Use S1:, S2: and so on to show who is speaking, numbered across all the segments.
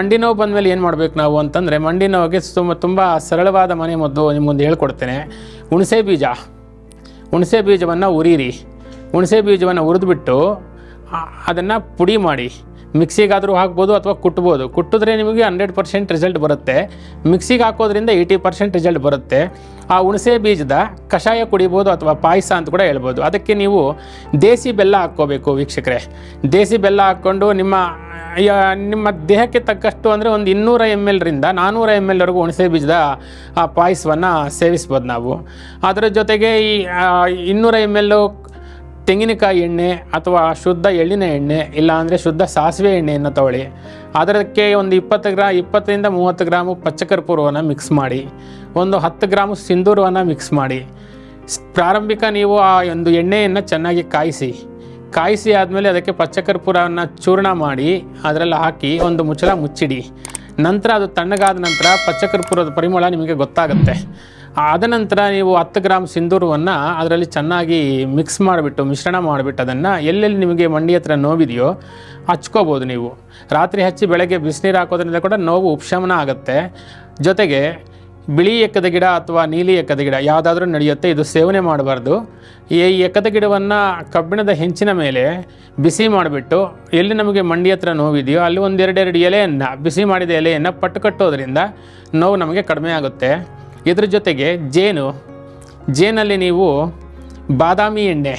S1: ಮಂಡಿ ನೋವು ಬಂದಮೇಲೆ ಏನು ಮಾಡಬೇಕು ನಾವು ಅಂತಂದರೆ ಮಂಡಿ ನೋವಿಗೆ ತುಂಬ ತುಂಬ ಸರಳವಾದ ಮನೆ ಮದ್ದು ನಿಮ್ಗೊಂದು ಹೇಳ್ಕೊಡ್ತೇನೆ. ಹುಣಸೆ ಬೀಜ. ಹುಣಸೆ ಬೀಜವನ್ನು ಉರಿರಿ. ಹುಣಸೆ ಬೀಜವನ್ನು ಹುರಿದ್ಬಿಟ್ಟು ಅದನ್ನು ಪುಡಿ ಮಾಡಿ. ಮಿಕ್ಸಿಗಾದರೂ ಹಾಕ್ಬೋದು ಅಥವಾ ಕುಟ್ಬೋದು. ಕುಟ್ಟಿದ್ರೆ ನಿಮಗೆ ಹಂಡ್ರೆಡ್ ಪರ್ಸೆಂಟ್ ರಿಸಲ್ಟ್ ಬರುತ್ತೆ. ಮಿಕ್ಸಿಗೆ ಹಾಕೋದ್ರಿಂದ ಏಯ್ಟಿ ಪರ್ಸೆಂಟ್ ರಿಸಲ್ಟ್ ಬರುತ್ತೆ. ಆ ಹುಣಸೆ ಬೀಜದ ಕಷಾಯ ಕುಡಿಬೋದು ಅಥವಾ ಪಾಯಸ ಅಂತ ಕೂಡ ಹೇಳ್ಬೋದು. ಅದಕ್ಕೆ ನೀವು ದೇಸಿ ಬೆಲ್ಲ ಹಾಕ್ಕೋಬೇಕು ವೀಕ್ಷಕರೇ. ದೇಸಿ ಬೆಲ್ಲ ಹಾಕ್ಕೊಂಡು ನಿಮ್ಮ ನಿಮ್ಮ ದೇಹಕ್ಕೆ ತಕ್ಕಷ್ಟು ಅಂದರೆ ಒಂದು ಇನ್ನೂರ ಎಂ ಎಲ್ರಿಂದ ನಾನ್ನೂರ ಎಂ ಎಲ್ವರೆಗೂ ಹುಣಸೆ ಬೀಜದ, ಆ ಪಾಯಸವನ್ನು ಸೇವಿಸ್ಬೋದು ನಾವು. ಅದರ ಜೊತೆಗೆ ಈ ಇನ್ನೂರ ಎಂ ಎಲ್ಲು ತೆಂಗಿನಕಾಯಿ ಎಣ್ಣೆ ಅಥವಾ ಶುದ್ಧ ಎಳ್ಳಿನ ಎಣ್ಣೆ ಇಲ್ಲ ಅಂದರೆ ಶುದ್ಧ ಸಾಸಿವೆ ಎಣ್ಣೆಯನ್ನು ತಗೊಳ್ಳಿ. ಅದಕ್ಕೆ ಒಂದು ಇಪ್ಪತ್ತು ಗ್ರಾ, ಇಪ್ಪತ್ತರಿಂದ ಮೂವತ್ತು ಗ್ರಾಮು ಪಚ್ಚಕರ್ಪೂರವನ್ನು ಮಿಕ್ಸ್ ಮಾಡಿ. ಒಂದು ಹತ್ತು ಗ್ರಾಮು ಸಿಂಧೂರವನ್ನು ಮಿಕ್ಸ್ ಮಾಡಿ. ಪ್ರಾರಂಭಿಕ ನೀವು ಆ ಒಂದು ಎಣ್ಣೆಯನ್ನು ಚೆನ್ನಾಗಿ ಕಾಯಿಸಿ. ಕಾಯಿಸಿ ಆದಮೇಲೆ ಅದಕ್ಕೆ ಪಚ್ಚಕರ್ಪೂರವನ್ನು ಚೂರ್ಣ ಮಾಡಿ, ಅದರಲ್ಲಿ ಹಾಕಿ ಒಂದು ಮುಚ್ಚಳ ಮುಚ್ಚಿಡಿ. ನಂತರ ಅದು ತಣ್ಣಗಾದ ನಂತರ ಪಚ್ಚಕರ್ಪೂರದ ಪರಿಮಳ ನಿಮಗೆ ಗೊತ್ತಾಗುತ್ತೆ. ಆದ ನಂತರ ನೀವು ಹತ್ತು ಗ್ರಾಮ್ ಸಿಂಧೂರವನ್ನು ಅದರಲ್ಲಿ ಚೆನ್ನಾಗಿ ಮಿಕ್ಸ್ ಮಾಡಿಬಿಟ್ಟು, ಮಿಶ್ರಣ ಮಾಡಿಬಿಟ್ಟು ಅದನ್ನು ಎಲ್ಲೆಲ್ಲಿ ನಿಮಗೆ ಮಂಡಿ ಹತ್ರ ನೋವಿದೆಯೋ ಹಚ್ಕೋಬೋದು ನೀವು. ರಾತ್ರಿ ಹಚ್ಚಿ ಬೆಳಗ್ಗೆ ಬಿಸಿನೀರು ಹಾಕೋದ್ರಿಂದ ಕೂಡ ನೋವು ಉಪಶಮನ ಆಗುತ್ತೆ. ಜೊತೆಗೆ ಬಿಳಿ ಎಕ್ಕದ ಗಿಡ ಅಥವಾ ನೀಲಿ ಎಕ್ಕದ ಗಿಡ ಯಾವುದಾದ್ರೂ ನಡೆಯುತ್ತೆ, ಇದು ಸೇವನೆ ಮಾಡಬಾರ್ದು. ಈ ಎಕ್ಕದ ಗಿಡವನ್ನು ಕಬ್ಬಿಣದ ಹೆಂಚಿನ ಮೇಲೆ ಬಿಸಿ ಮಾಡಿಬಿಟ್ಟು ಎಲ್ಲಿ ನಮಗೆ ಮಂಡಿ ಹತ್ರ ನೋವಿದೆಯೋ ಅಲ್ಲಿ ಒಂದೆರಡೆರಡು ಎಲೆಯನ್ನು, ಬಿಸಿ ಮಾಡಿದ ಎಲೆಯನ್ನು ಪಟ್ಟು ಕಟ್ಟೋದ್ರಿಂದ ನೋವು ನಮಗೆ ಕಡಿಮೆ ಆಗುತ್ತೆ. ಇದ್ರ ಜೊತೆಗೆ ಜೇನು, ಜೇನಲ್ಲಿ ನೀವು ಬಾದಾಮಿ ಎಣ್ಣೆ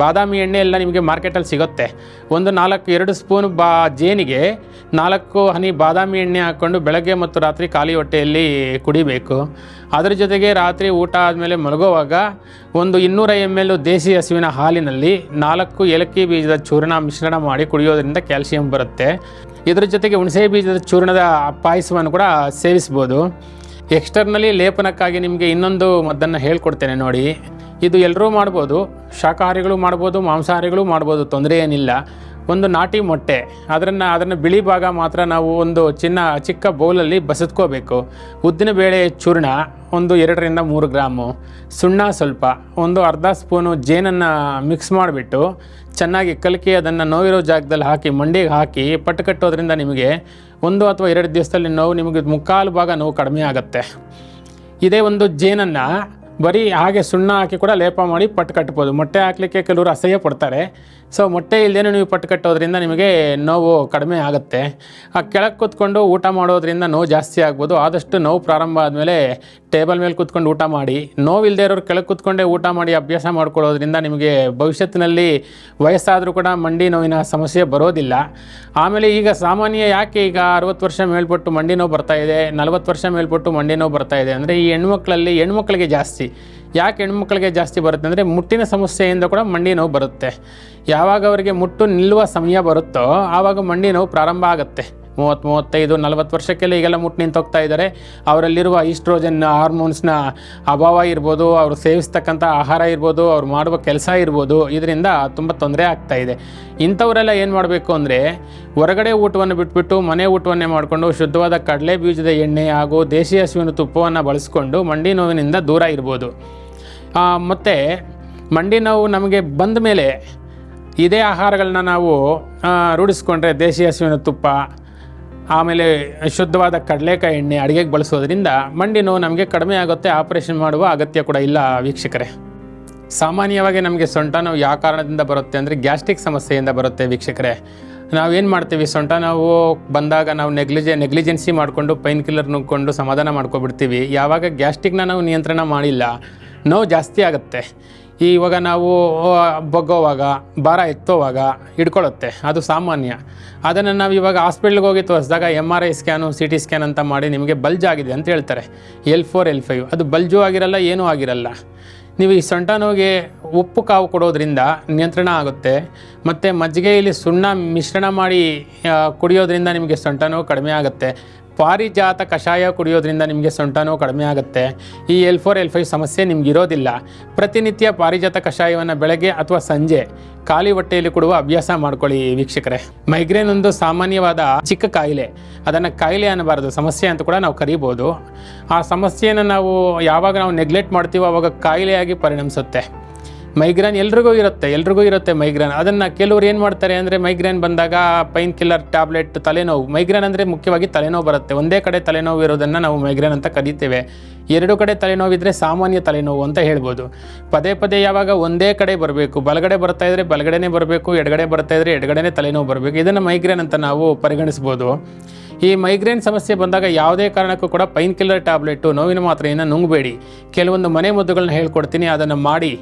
S1: ಬಾದಾಮಿ ಎಣ್ಣೆ ಎಲ್ಲ ನಿಮಗೆ ಮಾರ್ಕೆಟಲ್ಲಿ ಸಿಗುತ್ತೆ. ಒಂದು ನಾಲ್ಕು, ಎರಡು ಸ್ಪೂನ್ ಬಾ, ಜೇನಿಗೆ ನಾಲ್ಕು ಹನಿ ಬಾದಾಮಿ ಎಣ್ಣೆ ಹಾಕ್ಕೊಂಡು ಬೆಳಗ್ಗೆ ಮತ್ತು ರಾತ್ರಿ ಖಾಲಿ ಹೊಟ್ಟೆಯಲ್ಲಿ ಕುಡಿಬೇಕು. ಅದರ ಜೊತೆಗೆ ರಾತ್ರಿ ಊಟ ಆದಮೇಲೆ ಮಲಗುವಾಗ ಒಂದು ಇನ್ನೂರ ಎಂ ಎಲ್ ದೇಸಿ ಹಸುವಿನ ಹಾಲಿನಲ್ಲಿ ನಾಲ್ಕು ಏಲಕ್ಕಿ ಬೀಜದ ಚೂರ್ಣ ಮಿಶ್ರಣ ಮಾಡಿ ಕುಡಿಯೋದರಿಂದ ಕ್ಯಾಲ್ಸಿಯಂ ಬರುತ್ತೆ. ಇದರ ಜೊತೆಗೆ ಹುಣಸೆ ಬೀಜದ ಚೂರ್ಣದ ಪಾಯಸವನ್ನು ಕೂಡ ಸೇವಿಸ್ಬೋದು. ಎಕ್ಸ್ಟರ್ನಲಿ ಲೇಪನಕ್ಕಾಗಿ ನಿಮಗೆ ಇನ್ನೊಂದು ಮದ್ದನ್ನು ಹೇಳ್ಕೊಡ್ತೇನೆ ನೋಡಿ. ಇದು ಎಲ್ಲರೂ ಮಾಡ್ಬೋದು ಶಾಖಾಹಾರಿಗಳು ಮಾಡ್ಬೋದು, ಮಾಂಸಾಹಾರಿಗಳು ಮಾಡ್ಬೋದು, ತೊಂದರೆ ಏನಿಲ್ಲ. ಒಂದು ನಾಟಿ ಮೊಟ್ಟೆ, ಅದನ್ನು ಅದನ್ನು ಬಿಳಿ ಭಾಗ ಮಾತ್ರ ನಾವು ಒಂದು ಚಿನ್ನ, ಚಿಕ್ಕ ಬೌಲಲ್ಲಿ ಬಸದ್ಕೋಬೇಕು ಉದ್ದಿನ ಬೇಳೆ ಚೂರ್ಣ, ಒಂದು ಎರಡರಿಂದ ಮೂರು ಗ್ರಾಮು. ಸುಣ್ಣ ಸ್ವಲ್ಪ, ಒಂದು ಅರ್ಧ ಸ್ಪೂನು ಜೇನನ್ನು ಮಿಕ್ಸ್ ಮಾಡಿಬಿಟ್ಟು ಚೆನ್ನಾಗಿ ಕಲಕಿ ಅದನ್ನು ನೋವಿರೋ ಜಾಗದಲ್ಲಿ ಹಾಕಿ, ಮಂಡಿಗೆ ಹಾಕಿ ಪಟ್ಟು ಕಟ್ಟೋದ್ರಿಂದ ನಿಮಗೆ ಒಂದು ಅಥವಾ ಎರಡು ದಿವಸದಲ್ಲಿ ನೋವು ನಿಮಗೆ ಮುಕ್ಕಾಲು ಭಾಗ ನೋವು ಕಡಿಮೆ ಆಗುತ್ತೆ. ಇದೇ ಒಂದು ಜೇನನ್ನು ಬರೀ ಹಾಗೆ ಸುಣ್ಣ ಹಾಕಿ ಕೂಡ ಲೇಪ ಮಾಡಿ ಪಟ್ಟು ಕಟ್ಬೋದು. ಮೊಟ್ಟೆ ಹಾಕಲಿಕ್ಕೆ ಕೆಲವರು ಅಸಹ್ಯ ಪಡ್ತಾರೆ. ಸೊ ಮೊಟ್ಟೆ ಇಲ್ಲದೇನೆ ನೀವು ಪಟ್ಟು ಕಟ್ಟೋದ್ರಿಂದ ನಿಮಗೆ ನೋವು ಕಡಿಮೆ ಆಗುತ್ತೆ. ಆ, ಕೆಳಗೆ ಕೂತ್ಕೊಂಡು ಊಟ ಮಾಡೋದ್ರಿಂದ ನೋವು ಜಾಸ್ತಿ ಆಗ್ಬೋದು. ಆದಷ್ಟು ನೋವು ಪ್ರಾರಂಭ ಆದಮೇಲೆ ಟೇಬಲ್ ಮೇಲೆ ಕೂತ್ಕೊಂಡು ಊಟ ಮಾಡಿ. ನೋವಿಲ್ಲದೆ ಇರೋರು ಕೆಳಗೆ ಕೂತ್ಕೊಂಡೇ ಊಟ ಮಾಡಿ, ಅಭ್ಯಾಸ ಮಾಡ್ಕೊಳ್ಳೋದ್ರಿಂದ ನಿಮಗೆ ಭವಿಷ್ಯತ್ತಿನಲ್ಲಿ ವಯಸ್ಸಾದರೂ ಕೂಡ ಮಂಡಿ ನೋವಿನ ಸಮಸ್ಯೆ ಬರೋದಿಲ್ಲ. ಆಮೇಲೆ ಈಗ ಸಾಮಾನ್ಯ ಯಾಕೆ ಈಗ ಅರವತ್ತು ವರ್ಷ ಮೇಲ್ಪಟ್ಟು ಮಂಡಿ ನೋವು ಬರ್ತಾ ಇದೆ, ನಲವತ್ತು ವರ್ಷ ಮೇಲ್ಪಟ್ಟು ಮಂಡಿ ನೋವು ಬರ್ತಾ ಇದೆ? ಅಂದರೆ ಈ ಹೆಣ್ಮಕ್ಳಲ್ಲಿ ಹೆಣ್ಮಕ್ಳಿಗೆ ಜಾಸ್ತಿ. ಯಾಕೆ ಹೆಣ್ಮಕ್ಳಿಗೆ ಜಾಸ್ತಿ ಬರುತ್ತೆ ಅಂದರೆ ಮುಟ್ಟಿನ ಸಮಸ್ಯೆಯಿಂದ ಕೂಡ ಮಂಡಿ ನೋವು ಬರುತ್ತೆ. ಯಾವಾಗ ಅವರಿಗೆ ಮುಟ್ಟು ನಿಲ್ಲುವ ಸಮಯ ಬರುತ್ತೋ ಆವಾಗ ಮಂಡಿ ನೋವು ಪ್ರಾರಂಭ ಆಗುತ್ತೆ. ಮೂವತ್ತು ಮೂವತ್ತೈದು, ನಲವತ್ತು ವರ್ಷಕ್ಕೆಲ್ಲ ಈಗೆಲ್ಲ ಮುಟ್ಟು ನಿಂತೋಗ್ತಾ ಇದ್ದಾರೆ. ಅವರಲ್ಲಿರುವ ಈಸ್ಟ್ರೋಜನ್ ಹಾರ್ಮೋನ್ಸ್ನ ಅಭಾವ ಇರ್ಬೋದು, ಅವರು ಸೇವಿಸ್ತಕ್ಕಂಥ ಆಹಾರ ಇರ್ಬೋದು, ಅವ್ರು ಮಾಡುವ ಕೆಲಸ ಇರ್ಬೋದು, ಇದರಿಂದ ತುಂಬ ತೊಂದರೆ ಆಗ್ತಾ ಇದೆ. ಇಂಥವರೆಲ್ಲ ಏನು ಮಾಡಬೇಕು ಅಂದರೆ, ಹೊರಗಡೆ ಊಟವನ್ನು ಬಿಟ್ಬಿಟ್ಟು ಮನೆ ಊಟವನ್ನೇ ಮಾಡಿಕೊಂಡು ಶುದ್ಧವಾದ ಕಡಲೆ ಬೀಜದ ಎಣ್ಣೆ ಹಾಗೂ ದೇಶಿ ಹಸುವಿನ ತುಪ್ಪವನ್ನು ಬಳಸ್ಕೊಂಡು ಮಂಡಿ ನೋವಿನಿಂದ ದೂರ ಇರ್ಬೋದು. ಮತ್ತು ಮಂಡಿ ನೋವು ನಮಗೆ ಬಂದ ಮೇಲೆ ಇದೇ ಆಹಾರಗಳನ್ನ ನಾವು ರೂಢಿಸ್ಕೊಂಡ್ರೆ ದೇಶಿ ಹಸುವಿನ ತುಪ್ಪ, ಆಮೇಲೆ ಶುದ್ಧವಾದ ಕಡಲೆಕಾಯಿ ಎಣ್ಣೆ ಅಡುಗೆಗೆ ಬಳಸೋದ್ರಿಂದ ಮಂಡಿ ನೋವು ನಮಗೆ ಕಡಿಮೆ ಆಗುತ್ತೆ, ಆಪರೇಷನ್ ಮಾಡುವ ಅಗತ್ಯ ಕೂಡ ಇಲ್ಲ ವೀಕ್ಷಕರೇ. ಸಾಮಾನ್ಯವಾಗಿ ನಮಗೆ ಸೊಂಟ ನೋವು ಯಾವ ಕಾರಣದಿಂದ ಬರುತ್ತೆ ಅಂದರೆ ಗ್ಯಾಸ್ಟ್ರಿಕ್ ಸಮಸ್ಯೆಯಿಂದ ಬರುತ್ತೆ ವೀಕ್ಷಕರೇ. ನಾವೇನು ಮಾಡ್ತೀವಿ ಸೊಂಟ ನಾವು ಬಂದಾಗ ನಾವು ನೆಗ್ಲಿಜೆ, ನೆಗ್ಲಿಜೆನ್ಸಿ ಮಾಡಿಕೊಂಡು ಪೈನ್ ಕಿಲ್ಲರ್ ನುಗ್ಕೊಂಡು ಸಮಾಧಾನ ಮಾಡ್ಕೊಬಿಡ್ತೀವಿ. ಯಾವಾಗ ಗ್ಯಾಸ್ಟಿಕ್ನ ನಾವು ನಿಯಂತ್ರಣ ಮಾಡಿಲ್ಲ, ನೋವು ಜಾಸ್ತಿ ಆಗುತ್ತೆ. ಇವಾಗ ನಾವು ಬಗ್ಗೋವಾಗ, ಭಾರ ಎತ್ತೋವಾಗ ಹಿಡ್ಕೊಳ್ಳುತ್ತೆ ಅದು ಸಾಮಾನ್ಯ. ಅದನ್ನು ನಾವು ಇವಾಗ ಹಾಸ್ಪಿಟ್ಲ್ಗೆ ಹೋಗಿ ತೋರಿಸಿದಾಗ M R I scan C T scan ಅಂತ ಮಾಡಿ ನಿಮಗೆ ಬಲ್ಜ್ ಆಗಿದೆ ಅಂತ ಹೇಳ್ತಾರೆ. ಎಲ್ ಫೋರ್ ಎಲ್ ಫೈವ್ ಅದು ಬಲ್ಜು ಆಗಿರಲ್ಲ, ಏನೂ ಆಗಿರಲ್ಲ. ನೀವು ಈ ಸೊಂಟ ನೋವಿಗೆ ಉಪ್ಪು ಕಾವು ಕೊಡೋದ್ರಿಂದ ನಿಯಂತ್ರಣ ಆಗುತ್ತೆ. ಮತ್ತು ಮಜ್ಜಿಗೆಯಲ್ಲಿ ಸುಣ್ಣ ಮಿಶ್ರಣ ಮಾಡಿ ಕುಡಿಯೋದ್ರಿಂದ ನಿಮಗೆ ಸೊಂಟ ನೋವು ಕಡಿಮೆ ಆಗುತ್ತೆ. ಪಾರಿಜಾತ ಕಷಾಯ ಕುಡಿಯೋದ್ರಿಂದ ನಿಮಗೆ ಸೊಂಟ ನೋವು ಕಡಿಮೆ ಆಗುತ್ತೆ. ಈ ಎಲ್ ಫೋರ್ ಎಲ್ ಫೈವ್ ಸಮಸ್ಯೆ ನಿಮ್ಗೆ ಇರೋದಿಲ್ಲ ಪ್ರತಿನಿತ್ಯ ಪಾರಿಜಾತ ಕಷಾಯವನ್ನು ಬೆಳಗ್ಗೆ ಅಥವಾ ಸಂಜೆ ಖಾಲಿ ಹೊಟ್ಟೆಯಲ್ಲಿ ಕೊಡುವ ಅಭ್ಯಾಸ ಮಾಡ್ಕೊಳ್ಳಿ ವೀಕ್ಷಕರೇ. ಮೈಗ್ರೇನ್ ಒಂದು ಸಾಮಾನ್ಯವಾದ ಚಿಕ್ಕ ಕಾಯಿಲೆ. ಅದನ್ನು ಕಾಯಿಲೆ ಅನ್ನಬಾರದು, ಸಮಸ್ಯೆ ಅಂತ ಕೂಡ ನಾವು ಕರಿಬೋದು. ಆ ಸಮಸ್ಯೆಯನ್ನು ನಾವು ಯಾವಾಗ ನಾವು ನೆಗ್ಲೆಕ್ಟ್ ಮಾಡ್ತೀವೋ ಅವಾಗ ಕಾಯಿಲೆಯಾಗಿ ಪರಿಣಮಿಸುತ್ತೆ. ಮೈಗ್ರೇನ್ ಎಲ್ರಿಗೂ ಇರುತ್ತೆ ಎಲ್ರಿಗೂ ಇರುತ್ತೆ ಮೈಗ್ರೇನ್ ಅದನ್ನು ಕೆಲವ್ರು ಏನು ಮಾಡ್ತಾರೆ ಅಂದರೆ ಮೈಗ್ರೇನ್ ಬಂದಾಗ ಪೈನ್ ಕಿಲ್ಲರ್ ಟ್ಯಾಬ್ಲೆಟ್ ತಲೆನೋವು. ಮೈಗ್ರೇನ್ ಅಂದರೆ ಮುಖ್ಯವಾಗಿ ತಲೆನೋವು ಬರುತ್ತೆ. ಒಂದೇ ಕಡೆ ತಲೆನೋವು ಇರೋದನ್ನು ನಾವು ಮೈಗ್ರೇನ್ ಅಂತ ಕರಿತೇವೆ. ಎರಡು ಕಡೆ ತಲೆನೋವಿದ್ರೆ ಸಾಮಾನ್ಯ ತಲೆನೋವು ಅಂತ ಹೇಳ್ಬೋದು. ಪದೇ ಪದೇ ಯಾವಾಗ ಒಂದೇ ಕಡೆ ಬರಬೇಕು, ಬಲಗಡೆ ಬರ್ತಾ ಇದ್ರೆ ಬಲಗಡೆನೇ ಬರಬೇಕು, ಎಡಗಡೆ ಬರ್ತಾ ಇದ್ರೆ ಎಡಗಡೆನೇ ತಲೆನೋವು ಬರಬೇಕು. ಇದನ್ನು ಮೈಗ್ರೇನ್ ಅಂತ ನಾವು ಪರಿಗಣಿಸ್ಬೋದು. ಈ ಮೈಗ್ರೇನ್ ಸಮಸ್ಯೆ ಬಂದಾಗ ಯಾವುದೇ ಕಾರಣಕ್ಕೂ ಕೂಡ ಪೈನ್ ಕಿಲ್ಲರ್ ಟ್ಯಾಬ್ಲೆಟು ನೋವಿನ ಮಾತ್ರೆಯನ್ನು ನುಂಗಬೇಡಿ. ಕೆಲವೊಂದು ಮನೆ ಮದ್ದುಗಳನ್ನ ಹೇಳ್ಕೊಡ್ತೀನಿ, ಅದನ್ನು ಮಾಡಿ.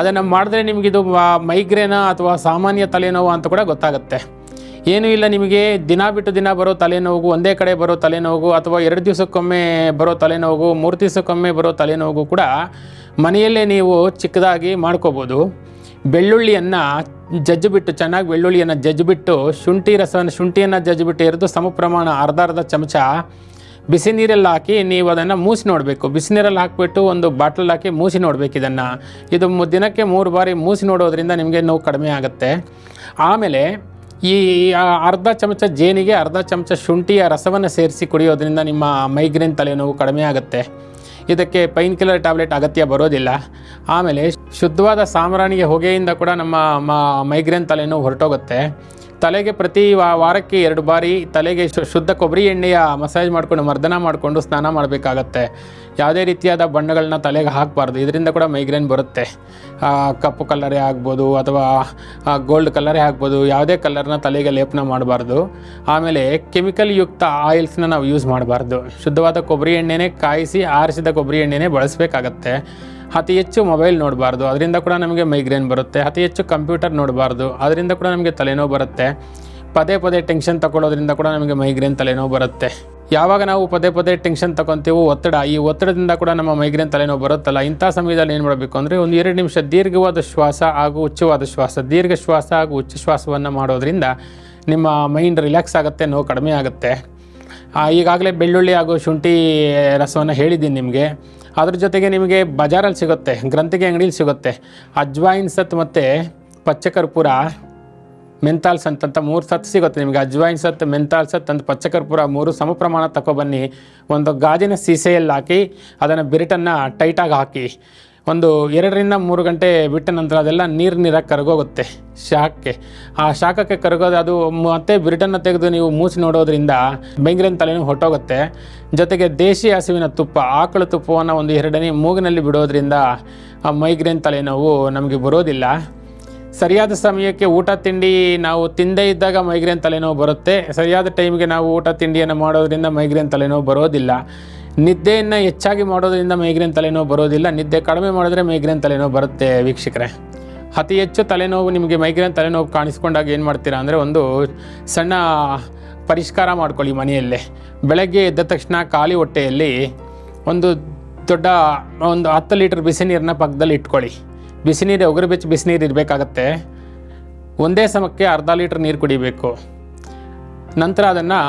S1: ಅದನ್ನು ಮಾಡಿದ್ರೆ ನಿಮಗಿದು ಮೈಗ್ರೇನ ಅಥವಾ ಸಾಮಾನ್ಯ ತಲೆನೋವು ಅಂತ ಕೂಡ ಗೊತ್ತಾಗುತ್ತೆ. ಏನೂ ಇಲ್ಲ ನಿಮಗೆ ದಿನ ಬಿಟ್ಟು ದಿನ ಬರೋ ತಲೆನೋವು, ಒಂದೇ ಕಡೆ ಬರೋ ತಲೆನೋವು ಅಥವಾ ಎರಡು ದಿವಸಕ್ಕೊಮ್ಮೆ ಬರೋ ತಲೆನೋವು, ಮೂರು ದಿವಸಕ್ಕೊಮ್ಮೆ ಬರೋ ತಲೆನೋವು ಕೂಡ ಮನೆಯಲ್ಲೇ ನೀವು ಚಿಕ್ಕದಾಗಿ ಮಾಡ್ಕೋಬೋದು. ಬೆಳ್ಳುಳ್ಳಿಯನ್ನು ಜಜ್ಜಿಬಿಟ್ಟು, ಚೆನ್ನಾಗಿ ಬೆಳ್ಳುಳ್ಳಿಯನ್ನು ಜಜ್ಜಿಬಿಟ್ಟು, ಶುಂಠಿ ರಸವನ್ನು, ಶುಂಠಿಯನ್ನು ಜಜ್ಜಿಬಿಟ್ಟು ಎರೆದು ಸಮ ಪ್ರಮಾಣ ಅರ್ಧ ಅರ್ಧ ಚಮಚ ಬಿಸಿ ನೀರಲ್ಲಿ ಹಾಕಿ ನೀವು ಅದನ್ನು ಮೂಸಿ ನೋಡಬೇಕು. ಬಿಸಿ ನೀರಲ್ಲಿ ಹಾಕಿಬಿಟ್ಟು ಒಂದು ಬಾಟಲ್ ಹಾಕಿ ಮೂಸಿ ನೋಡಬೇಕು ಇದನ್ನು. ಇದು ದಿನಕ್ಕೆ ಮೂರು ಬಾರಿ ಮೂಸಿ ನೋಡೋದ್ರಿಂದ ನಿಮಗೆ ನೋವು ಕಡಿಮೆ ಆಗುತ್ತೆ. ಆಮೇಲೆ ಈ ಅರ್ಧ ಚಮಚ ಜೇನಿಗೆ ಅರ್ಧ ಚಮಚ ಶುಂಠಿಯ ರಸವನ್ನು ಸೇರಿಸಿ ಕುಡಿಯೋದ್ರಿಂದ ನಿಮ್ಮ ಮೈಗ್ರೇನ್ ತಲೆನೋವು ಕಡಿಮೆ ಆಗುತ್ತೆ. ಇದಕ್ಕೆ ಪೈನ್ ಕಿಲ್ಲರ್ ಟ್ಯಾಬ್ಲೆಟ್ ಅಗತ್ಯ ಬರೋದಿಲ್ಲ. ಆಮೇಲೆ ಶುದ್ಧವಾದ ಸಾಂಬ್ರಾಣಿಗೆ ಹೊಗೆಯಿಂದ ಕೂಡ ನಮ್ಮ ಮೈಗ್ರೇನ್ ತಲೆನೋವು ಹೊರಟೋಗುತ್ತೆ. ತಲೆಗೆ ಪ್ರತಿ ವಾರಕ್ಕೆ ಎರಡು ಬಾರಿ ತಲೆಗೆ ಶುದ್ಧ ಕೊಬ್ಬರಿ ಎಣ್ಣೆಯ ಮಸಾಜ್ ಮಾಡಿಕೊಂಡು, ಮರ್ದನ ಮಾಡಿಕೊಂಡು ಸ್ನಾನ ಮಾಡಬೇಕಾಗತ್ತೆ. ಯಾವುದೇ ರೀತಿಯಾದ ಬಣ್ಣಗಳನ್ನ ತಲೆಗೆ ಹಾಕಬಾರ್ದು. ಇದರಿಂದ ಕೂಡ ಮೈಗ್ರೇನ್ ಬರುತ್ತೆ. ಕಪ್ಪು ಕಲ್ಲರೇ ಆಗ್ಬೋದು ಅಥವಾ ಗೋಲ್ಡ್ ಕಲ್ಲರೇ ಆಗ್ಬೋದು. ಯಾವುದೇ ಕಲರ್ನ ತಲೆಗೆ ಲೇಪನ ಮಾಡಬಾರ್ದು. ಆಮೇಲೆ ಕೆಮಿಕಲ್ ಯುಕ್ತ ಆಯಿಲ್ಸ್ನ ನಾವು ಯೂಸ್ ಮಾಡಬಾರ್ದು. ಶುದ್ಧವಾದ ಕೊಬ್ಬರಿ ಎಣ್ಣೆನೇ ಕಾಯಿಸಿ ಆರಿಸಿದ ಕೊಬ್ಬರಿ ಎಣ್ಣೆನೇ ಬಳಸಬೇಕಾಗತ್ತೆ. ಅತಿ ಹೆಚ್ಚು ಮೊಬೈಲ್ ನೋಡಬಾರ್ದು. ಅದರಿಂದ ಕೂಡ ನಮಗೆ ಮೈಗ್ರೇನ್ ಬರುತ್ತೆ. ಅತಿ ಹೆಚ್ಚು ಕಂಪ್ಯೂಟರ್ ನೋಡಬಾರ್ದು. ಅದರಿಂದ ಕೂಡ ನಮಗೆ ತಲೆನೋವು ಬರುತ್ತೆ. ಪದೇ ಪದೇ ಟೆನ್ಷನ್ ತಗೊಳ್ಳೋದ್ರಿಂದ ಕೂಡ ನಮಗೆ ಮೈಗ್ರೇನ್ ತಲೆನೋವು ಬರುತ್ತೆ. ಯಾವಾಗ ನಾವು ಪದೇ ಪದೇ ಟೆನ್ಷನ್ ತಗೊತೀವೋ ಒತ್ತಡ, ಈ ಒತ್ತಡದಿಂದ ಕೂಡ ನಮ್ಮ ಮೈಗ್ರೇನ್ ತಲೆನೋವು ಬರುತ್ತಲ್ಲ. ಇಂಥ ಸಮಯದಲ್ಲಿ ಏನು ಮಾಡಬೇಕು ಅಂದರೆ ಒಂದು ಎರಡು ನಿಮಿಷ ದೀರ್ಘವಾದ ಶ್ವಾಸ ಹಾಗೂ ಉಚ್ಚವಾದ ಶ್ವಾಸ. ದೀರ್ಘ ಶ್ವಾಸ ಹಾಗೂ ಉಚ್ಚ ಶ್ವಾಸವನ್ನು ಮಾಡೋದ್ರಿಂದ ನಿಮ್ಮ ಮೈಂಡ್ ರಿಲ್ಯಾಕ್ಸ್ ಆಗುತ್ತೆ, ನೋವು ಕಡಿಮೆ ಆಗುತ್ತೆ. ಈಗಾಗಲೇ ಬೆಳ್ಳುಳ್ಳಿ ಹಾಗೂ ಶುಂಠಿ ರಸವನ್ನು ಹೇಳಿದ್ದೀನಿ ನಿಮಗೆ. ಅದ್ರ ಜೊತೆಗೆ ನಿಮಗೆ ಬಜಾರಲ್ಲಿ ಸಿಗುತ್ತೆ, ಗ್ರಂಥಿಗೆ ಅಂಗಡಿಲಿ ಸಿಗುತ್ತೆ. ಅಜ್ವಾಯಿನ್ ಸತ್ ಮತ್ತು ಪಚ್ಚಕರ್ಪೂರ ಮೆಂತಾಲ್ ಸತ್ ಅಂತ ಮೂರು ಸತ್ ಸಿಗುತ್ತೆ ನಿಮಗೆ. ಅಜ್ವಾಯಿನ್ ಸತ್ ಮೆಂತಾಲ್ ಸತ್ ಅಂತ ಪಚ್ಚಕರ್ಪೂರ ಮೂರು ಸಮ ಪ್ರಮಾಣ ತಗೊಬನ್ನಿ ಒಂದು ಗಾಜಿನ ಸೀಸೆಯಲ್ಲಿ ಹಾಕಿ, ಅದನ್ನು ಬಿರಿಟನ್ನು ಟೈಟಾಗಿ ಹಾಕಿ. ಒಂದು ಎರಡರಿಂದ ಮೂರು ಗಂಟೆ ಬಿಟ್ಟ ನಂತರ ಅದೆಲ್ಲ ನೀರು ನೀರಾಗಿ ಕರಗೋಗುತ್ತೆ ಶಾಖಕ್ಕೆ. ಆ ಶಾಖಕ್ಕೆ ಕರಗೋದು ಅದು ಮತ್ತೆ ಬಿರಿಟನ್ನು ತೆಗೆದು ನೀವು ಮೂಸಿ ನೋಡೋದ್ರಿಂದ ಮೈಗ್ರೇನ್ ತಲೆನೋವು ಹೊಟ್ಟೋಗುತ್ತೆ ಜೊತೆಗೆ ದೇಶಿ ಹಸುವಿನ ತುಪ್ಪ, ಆಕಳು ತುಪ್ಪವನ್ನು ಒಂದು ಎರಡನೇ ಮೂಗಿನಲ್ಲಿ ಬಿಡೋದ್ರಿಂದ ಆ ಮೈಗ್ರೇನ್ ತಲೆನೋವು ನಮಗೆ ಬರೋದಿಲ್ಲ. ಸರಿಯಾದ ಸಮಯಕ್ಕೆ ಊಟ ತಿಂಡಿ ನಾವು ತಿಂದೇ ಇದ್ದಾಗ ಮೈಗ್ರೇನ್ ತಲೆನೋವು ಬರುತ್ತೆ. ಸರಿಯಾದ ಟೈಮ್ಗೆ ನಾವು ಊಟ ತಿಂಡಿಯನ್ನು ಮಾಡೋದ್ರಿಂದ ಮೈಗ್ರೇನ್ ತಲೆನೋವು ಬರೋದಿಲ್ಲ. ನಿದ್ದೆಯನ್ನು ಹೆಚ್ಚಾಗಿ ಮಾಡೋದರಿಂದ ಮೈಗ್ರೇನ್ ತಲೆನೋವು ಬರೋದಿಲ್ಲ. ನಿದ್ದೆ ಕಡಿಮೆ ಮಾಡಿದ್ರೆ ಮೈಗ್ರೇನ್ ತಲೆನೋವು ಬರುತ್ತೆ ವೀಕ್ಷಕರೇ. ಅತಿ ಹೆಚ್ಚು ತಲೆನೋವು ನಿಮಗೆ ಮೈಗ್ರೇನ್ ತಲೆನೋವು ಕಾಣಿಸ್ಕೊಂಡಾಗ ಏನು ಮಾಡ್ತೀರಾ ಅಂದರೆ ಒಂದು ಸಣ್ಣ ಪರಿಷ್ಕಾರ ಮಾಡ್ಕೊಳ್ಳಿ ಮನೆಯಲ್ಲೇ. ಬೆಳಗ್ಗೆ ಎದ್ದ ತಕ್ಷಣ ಖಾಲಿ ಹೊಟ್ಟೆಯಲ್ಲಿ ಒಂದು ದೊಡ್ಡ ಒಂದು ಹತ್ತು ಲೀಟರ್ ಬಿಸಿ ನೀರನ್ನ ಪಕ್ಕದಲ್ಲಿ ಇಟ್ಕೊಳ್ಳಿ. ಬಿಸಿ ನೀರು ಉಗುರು ಬೆಚ್ಚ ಬಿಸಿ ನೀರು ಇರಬೇಕಾಗತ್ತೆ. ಒಂದೇ ಸಮಕ್ಕೆ ಅರ್ಧ ಲೀಟ್ರ್ ನೀರು ಕುಡಿಬೇಕು. ನಂತರ ಅದನ್ನು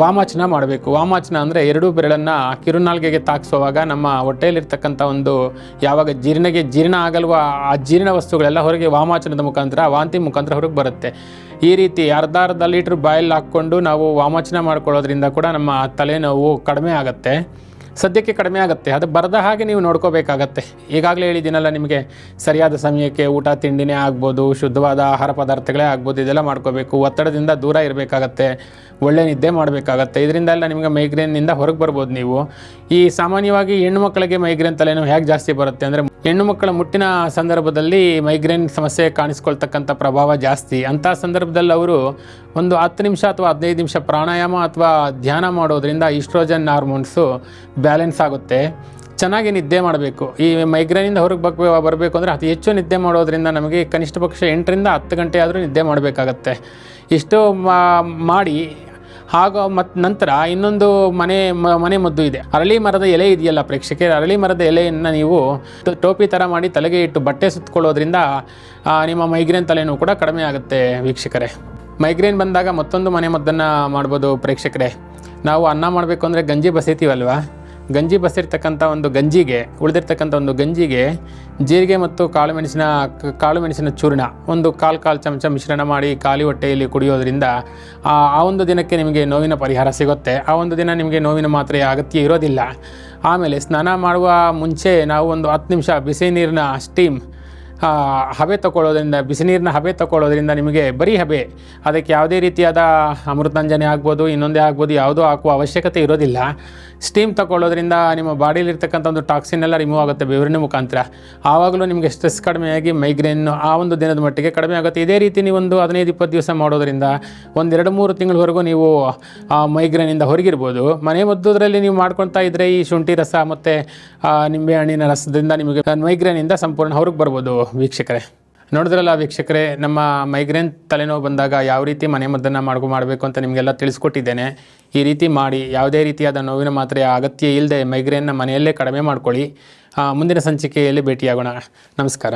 S1: ವಾಮಾಚನ ಮಾಡಬೇಕು. ವಾಮಾಚನ ಅಂದರೆ ಎರಡೂ ಬೆರಳನ್ನು ಕಿರುನಾಲ್ಗೆಗೆ ತಾಕಿಸುವಾಗ ನಮ್ಮ ಹೊಟ್ಟೆಯಲ್ಲಿರ್ತಕ್ಕಂಥ ಒಂದು ಯಾವಾಗ ಜೀರ್ಣಗೆ ಜೀರ್ಣ ಆಗಲ್ವ ಆ ಜೀರ್ಣ ವಸ್ತುಗಳೆಲ್ಲ ಹೊರಗೆ ವಾಮಾಚನದ ಮುಖಾಂತರ, ವಾಂತಿ ಮುಖಾಂತರ ಹೊರಗೆ ಬರುತ್ತೆ. ಈ ರೀತಿ ಅರ್ಧ ಅರ್ಧ ಲೀಟ್ರ್ ಬಾಯಲ್ಲಿ ಹಾಕ್ಕೊಂಡು ನಾವು ವಾಮಾಚನ ಮಾಡ್ಕೊಳ್ಳೋದ್ರಿಂದ ಕೂಡ ನಮ್ಮ ತಲೆನೋವು ಕಡಿಮೆ ಆಗುತ್ತೆ. ಸದ್ಯಕ್ಕೆ ಕಡಿಮೆ ಆಗುತ್ತೆ. ಅದು ಬರದ ಹಾಗೆ ನೀವು ನೋಡ್ಕೋಬೇಕಾಗತ್ತೆ. ಈಗಾಗಲೇ ಹೇಳಿದ್ದೀನಲ್ಲ ನಿಮಗೆ, ಸರಿಯಾದ ಸಮಯಕ್ಕೆ ಊಟ, ತಿಂಡಿನೇ ಆಗ್ಬೋದು, ಶುದ್ಧವಾದ ಆಹಾರ ಪದಾರ್ಥಗಳೇ ಆಗ್ಬೋದು, ಇದೆಲ್ಲ ಮಾಡ್ಕೋಬೇಕು. ಒತ್ತಡದಿಂದ ದೂರ ಇರಬೇಕಾಗತ್ತೆ, ಒಳ್ಳೆ ನಿದ್ದೆ ಮಾಡಬೇಕಾಗತ್ತೆ. ಇದರಿಂದ ಎಲ್ಲ ನಿಮಗೆ ಮೈಗ್ರೇನ್ನಿಂದ ಹೊರಗೆ ಬರ್ಬೋದು ನೀವು. ಈ ಸಾಮಾನ್ಯವಾಗಿ ಹೆಣ್ಣು ಮಕ್ಕಳಿಗೆ ಮೈಗ್ರೇನ್ ತಲೆನೋವು ಹೇಗೆ ಜಾಸ್ತಿ ಬರುತ್ತೆ ಅಂದರೆ, ಹೆಣ್ಣು ಮಕ್ಕಳ ಮುಟ್ಟಿನ ಸಂದರ್ಭದಲ್ಲಿ ಮೈಗ್ರೇನ್ ಸಮಸ್ಯೆ ಕಾಣಿಸ್ಕೊಳ್ತಕ್ಕಂಥ ಪ್ರಭಾವ ಜಾಸ್ತಿ. ಅಂಥ ಸಂದರ್ಭದಲ್ಲಿ ಅವರು ಒಂದು ಹತ್ತು ನಿಮಿಷ ಅಥವಾ ಹದಿನೈದು ನಿಮಿಷ ಪ್ರಾಣಾಯಾಮ ಅಥವಾ ಧ್ಯಾನ ಮಾಡೋದ್ರಿಂದ ಈಸ್ಟ್ರೋಜನ್ ಹಾರ್ಮೋನ್ಸು ಬ್ಯಾಲೆನ್ಸ್ ಆಗುತ್ತೆ. ಚೆನ್ನಾಗಿ ನಿದ್ದೆ ಮಾಡಬೇಕು. ಈ ಮೈಗ್ರೇನಿಂದ ಹೊರಗೆ ಬಗ್ಗೆ ಬರಬೇಕು ಅಂದರೆ ಅತಿ ಹೆಚ್ಚು ನಿದ್ದೆ ಮಾಡೋದ್ರಿಂದ ನಮಗೆ ಕನಿಷ್ಠ ಪಕ್ಷ ಎಂಟರಿಂದ ಹತ್ತು ಗಂಟೆ ಆದರೂ ನಿದ್ದೆ ಮಾಡಬೇಕಾಗತ್ತೆ. ಇಷ್ಟು ಮಾಡಿ, ಹಾಗೂ ಮತ್ತು ನಂತರ ಇನ್ನೊಂದು ಮನೆ ಮನೆ ಮದ್ದು ಇದೆ. ಅರಳಿ ಮರದ ಎಲೆ ಇದೆಯಲ್ಲ ಪ್ರೇಕ್ಷಕರು, ಅರಳಿ ಮರದ ಎಲೆಯನ್ನು ನೀವು ಟೋಪಿ ಥರ ಮಾಡಿ ತಲೆಗೆ ಇಟ್ಟು ಬಟ್ಟೆ ಸುತ್ತಕೊಳ್ಳೋದ್ರಿಂದ ನಿಮ್ಮ ಮೈಗ್ರೇನ್ ತಲೆನೋವು ಕೂಡ ಕಡಿಮೆ ಆಗುತ್ತೆ ವೀಕ್ಷಕರೇ. ಮೈಗ್ರೇನ್ ಬಂದಾಗ ಮತ್ತೊಂದು ಮನೆ ಮದ್ದನ್ನು ಮಾಡ್ಬೋದು ಪ್ರೇಕ್ಷಕರೇ. ನಾವು ಅನ್ನ ಮಾಡಬೇಕು ಅಂದರೆ ಗಂಜಿ ಬಸಿತೀವಲ್ವಾ? ಗಂಜಿ ಬಸಿರ್ತಕ್ಕಂಥ ಒಂದು ಗಂಜಿಗೆ, ಉಳಿದಿರ್ತಕ್ಕಂಥ ಒಂದು ಗಂಜಿಗೆ ಜೀರಿಗೆ ಮತ್ತು ಕಾಳು ಮೆಣಸಿನ ಕ- ಕಾಳು ಚೂರ್ಣ, ಒಂದು ಕಾಲು ಕಾಲು ಚಮಚ ಮಿಶ್ರಣ ಮಾಡಿ ಖಾಲಿ ಹೊಟ್ಟೆಯಲ್ಲಿ ಕುಡಿಯೋದ್ರಿಂದ ಆ ಒಂದು ದಿನಕ್ಕೆ ನಿಮಗೆ ನೋವಿನ ಪರಿಹಾರ ಸಿಗುತ್ತೆ. ಆ ಒಂದು ದಿನ ನಿಮಗೆ ನೋವಿನ ಮಾತ್ರೆ ಅಗತ್ಯ ಇರೋದಿಲ್ಲ. ಆಮೇಲೆ ಸ್ನಾನ ಮಾಡುವ ಮುಂಚೆ ನಾವು ಒಂದು ಹತ್ತು ನಿಮಿಷ ಬಿಸಿ ನೀರಿನ ಸ್ಟೀಮ್ ಹಬೆ ತಗೊಳ್ಳೋದ್ರಿಂದ ಬಿಸಿ ನೀರಿನ ಹಬೆ ತಗೊಳ್ಳೋದ್ರಿಂದ ನಿಮಗೆ ಬರೀ ಹಬೆ, ಅದಕ್ಕೆ ಯಾವುದೇ ರೀತಿಯಾದ ಅಮೃತಾಂಜನೆ ಆಗ್ಬೋದು, ಇನ್ನೊಂದೇ ಆಗ್ಬೋದು, ಯಾವುದೂ ಹಾಕುವ ಅವಶ್ಯಕತೆ ಇರೋದಿಲ್ಲ. ಸ್ಟೀಮ್ ತಗೊಳ್ಳೋದ್ರಿಂದ ನಿಮ್ಮ ಬಾಡಿಲಿರ್ತಕ್ಕಂಥ ಒಂದು ಟಾಕ್ಸಿನ್ ಎಲ್ಲ ರಿಮೂವ್ ಆಗುತ್ತೆ ಬೆವರಿನ ಮುಖಾಂತರ. ಆವಾಗಲೂ ನಿಮಗೆ ಸ್ಟ್ರೆಸ್ ಕಡಿಮೆಯಾಗಿ ಮೈಗ್ರೇನ್ ಆ ಒಂದು ದಿನದ ಮಟ್ಟಿಗೆ ಕಡಿಮೆ ಆಗುತ್ತೆ. ಇದೇ ರೀತಿ ನೀವೊಂದು ಹದಿನೈದು, ಇಪ್ಪತ್ತು ದಿವಸ ಮಾಡೋದ್ರಿಂದ ಒಂದೆರಡು ಮೂರು ತಿಂಗಳವರೆಗೂ ನೀವು ಮೈಗ್ರೇನಿಂದ ಹೊರಗಿರ್ಬೋದು. ಮನೆ ಮದ್ದರಲ್ಲಿ ನೀವು ಮಾಡ್ಕೊಳ್ತಾ ಇದ್ದರೆ ಈ ಶುಂಠಿ ರಸ ಮತ್ತು ನಿಂಬೆ ಹಣ್ಣಿನ ರಸದಿಂದ ನಿಮಗೆ ಮೈಗ್ರೇನಿಂದ ಸಂಪೂರ್ಣ ಹೊರಗೆ ಬರ್ಬೋದು ವೀಕ್ಷಕರೇ. ನೋಡಿದ್ರಲ್ಲ ವೀಕ್ಷಕರೇ, ನಮ್ಮ ಮೈಗ್ರೇನ್ ತಲೆನೋವು ಬಂದಾಗ ಯಾವ ರೀತಿ ಮನೆ ಮದ್ದನ್ನು ಮಾಡ್ಕೊ ಮಾಡಬೇಕು ಅಂತ ನಿಮಗೆಲ್ಲ ತಿಳಿಸ್ಕೊಟ್ಟಿದ್ದೇನೆ. ಈ ರೀತಿ ಮಾಡಿ, ಯಾವುದೇ ರೀತಿಯಾದ ನೋವಿನ ಮಾತ್ರೆಯ ಅಗತ್ಯ ಇಲ್ಲದೆ ಮೈಗ್ರೇನ್ನ ಮನೆಯಲ್ಲೇ ಕಡಿಮೆ ಮಾಡ್ಕೊಳ್ಳಿ. ಮುಂದಿನ ಸಂಚಿಕೆಯಲ್ಲಿ ಭೇಟಿಯಾಗೋಣ. ನಮಸ್ಕಾರ.